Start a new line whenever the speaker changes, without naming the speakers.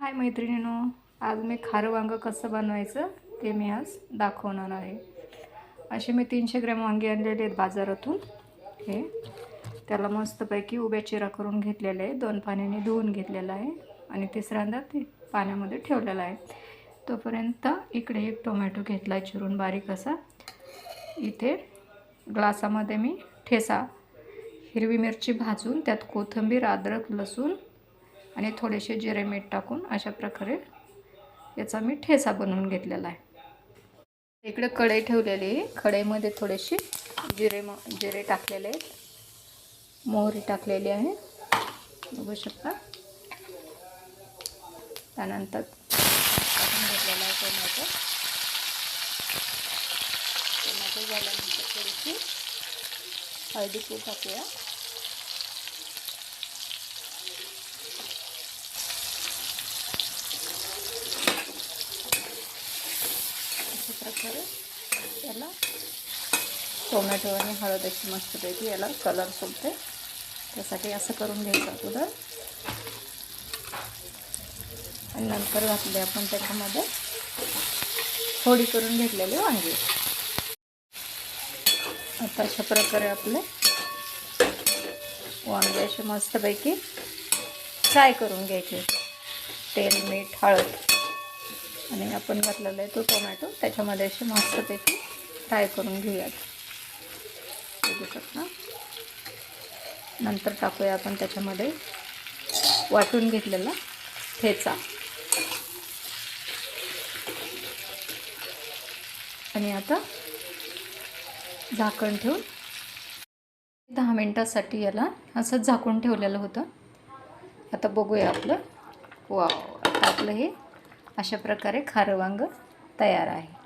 हाय मैत्रिणीनो आज मी खारं वांगं कसं बनवायचं ते मी आज दाखवणार आहे. असे मी तीनशे ग्रॅम वांगी आणलेले आहेत बाजारातून. हे. त्याला मस्तपैकी उभ्या चिरा करून घेतलेले आहे दोन पाण्याने धुवून घेतलेलं आहे. आणि तिसऱ्यांदा ते पाण्यामध्ये ठेवलेलं आहे. तोपर्यंत इकडे एक टोमॅटो घेतला आहे चिरून बारीक असा. इथे ग्लासामध्ये मी ठेसा हिरवी मिरची भाजून त्यात कोथिंबीर अद्रक लसूण आणि थोडेसे जिरे मीठ टाकून अशा प्रकारे याचा मी ठेसा बनवून घेतलेला आहे. इकडे कढई ठेवलेली आहे. कढईमध्ये थोडेसे जिरे म जिरे टाकलेले आहेत. मोहरी टाकलेली आहे. बघू शकता. त्यानंतर टाकून घेतलेला आहे टोमॅटो. टोमॅटो झाल्यानंतर थोडीशी हळदी पूड टाकूया. असं याला टोमॅटो आणि हळद अशी मस्तपैकी याला कलर सुटते त्यासाठी असं करून घ्यायचं अगोदर. आणि नंतर घातले आपण त्याच्यामध्ये फोडी करून घेतलेले वांगे. आता अशा प्रकारे आपले वांगे असे मस्तपैकी फ्राय करून घ्यायचे. तेल मीठ हळद. आणि आपण घातलेला आहे तो टोमॅटो. त्याच्यामध्ये असे मस्तपैकी फ्राय करून घेऊयात. बघू शकता नंतर टाकूया आपण त्याच्यामध्ये वाटून घेतलेला ठेचा. आणि आता झाकण ठेवून दहा मिनटासाठी याला असंच झाकून ठेवलेलं होतं. आता बघूया आपलं. वाव आता आपलं हे अशा प्रकारे खारं वांग तयार आहे.